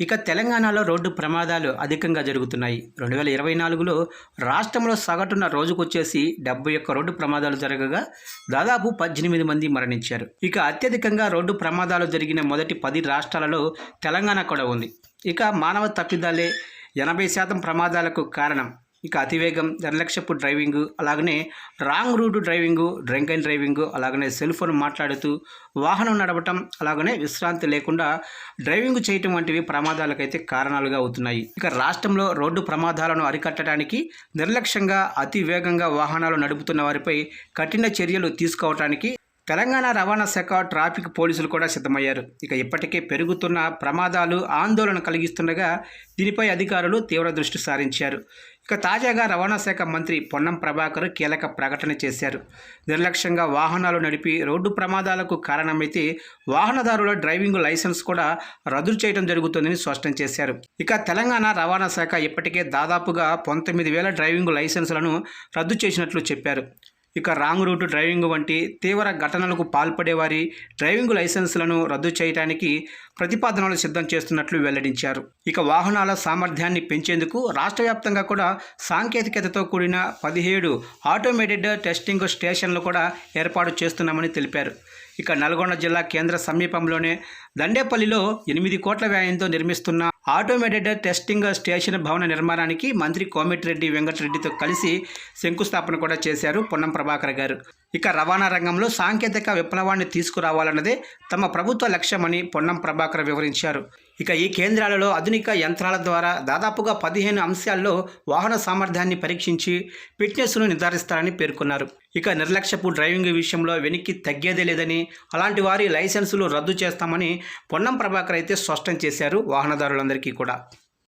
ఇక తెలంగాణలో రోడ్డు ప్రమాదాలు అధికంగా జరుగుతున్నాయి. రెండు వేల ఇరవై నాలుగులో రాష్ట్రంలో సగటున రోజుకొచ్చేసి డెబ్బై ఒక్క రోడ్డు ప్రమాదాలు జరగగా దాదాపు పద్దెనిమిది మంది మరణించారు. ఇక అత్యధికంగా రోడ్డు ప్రమాదాలు జరిగిన మొదటి పది రాష్ట్రాలలో తెలంగాణ కూడా ఉంది. ఇక మానవ తప్పిదాలే ఎనభై శాతం ప్రమాదాలకు కారణం. ఇక అతివేగం నిర్లక్ష్యపు డ్రైవింగ్ అలాగనే wrong route driving drink and driving అలాగనే సెల్ ఫోన్ మాట్లాడుతూ వాహనం నడపటం అలాగనే విశ్రాంతి లేకుండా డ్రైవింగ్ చేయటం వంటివి ప్రమాదాలకైతే కారణాలుగా అవుతున్నాయి. ఇక రాష్ట్రంలో రోడ్డు ప్రమాదాలను అరికట్టడానికి నిర్లక్ష్యంగా అతి వేగంగా వాహనాలు నడుపుతున్న వారిపై కఠిన చర్యలు తీసుకోవటానికి తెలంగాణ రవాణా శాఖ ట్రాఫిక్ పోలీసులు కూడా సిద్ధమయ్యారు. ఇక ఇప్పటికే పెరుగుతున్న ప్రమాదాలు ఆందోళన కలిగిస్తుండగా దీనిపై అధికారులు తీవ్ర దృష్టి సారించారు. ఇక తాజాగా రవాణా శాఖ మంత్రి పొన్నం ప్రభాకర్ కీలక ప్రకటన చేశారు. నిర్లక్ష్యంగా వాహనాలు నడిపి రోడ్డు ప్రమాదాలకు కారణమైతే వాహనదారుల డ్రైవింగ్ లైసెన్స్ కూడా రద్దు చేయడం జరుగుతుందని స్పష్టం చేశారు. ఇక తెలంగాణ రవాణా శాఖ ఇప్పటికే దాదాపుగా పంతొమ్మిది వేల డ్రైవింగ్ లైసెన్సులను రద్దు చేసినట్లు చెప్పారు. ఇక రాంగ్ రూట్ డ్రైవింగ్ వంటి తీవ్ర ఘటనలకు పాల్పడేవారి డ్రైవింగ్ లైసెన్సులను రద్దు చేయడానికి ప్రతిపాదనలు సిద్ధం చేస్తున్నట్లు వెల్లడించారు. ఇక వాహనాల సామర్థ్యాన్ని పెంచేందుకు రాష్ట్ర వ్యాప్తంగా కూడా సాంకేతికతతో కూడిన పదిహేడు ఆటోమేటెడ్ టెస్టింగ్ స్టేషన్లు కూడా ఏర్పాటు చేస్తున్నామని తెలిపారు. ఇక నల్గొండ జిల్లా కేంద్ర సమీపంలోనే దండేపల్లిలో ఎనిమిది కోట్ల వ్యయంతో నిర్మిస్తున్న ఆటోమేటెడ్ టెస్టింగ్ స్టేషన్ భవన నిర్మాణానికి మంత్రి కోమిటిరెడ్డి వెంకటరెడ్డితో కలిసి శంకుస్థాపన కూడా చేశారు పొన్నం ప్రభాకర్ గారు. ఇక రవాణా రంగంలో సాంకేతిక విప్లవాన్ని తీసుకురావాలన్నదే తమ ప్రభుత్వ లక్ష్యమని పొన్నం ప్రభాకర్ వివరించారు. ఇక ఈ కేంద్రాలలో ఆధునిక యంత్రాల ద్వారా దాదాపుగా పదిహేను అంశాల్లో వాహన సామర్థ్యాన్ని పరీక్షించి ఫిట్నెస్ను నిర్ధారిస్తారని పేర్కొన్నారు. ఇక నిర్లక్ష్యపు డ్రైవింగ్ విషయంలో వెనక్కి తగ్గేదే లేదని అలాంటి వారి లైసెన్సులు రద్దు చేస్తామని పొన్నం ప్రభాకర్ అయితే స్పష్టం చేశారు వాహనదారులందరికీ కూడా.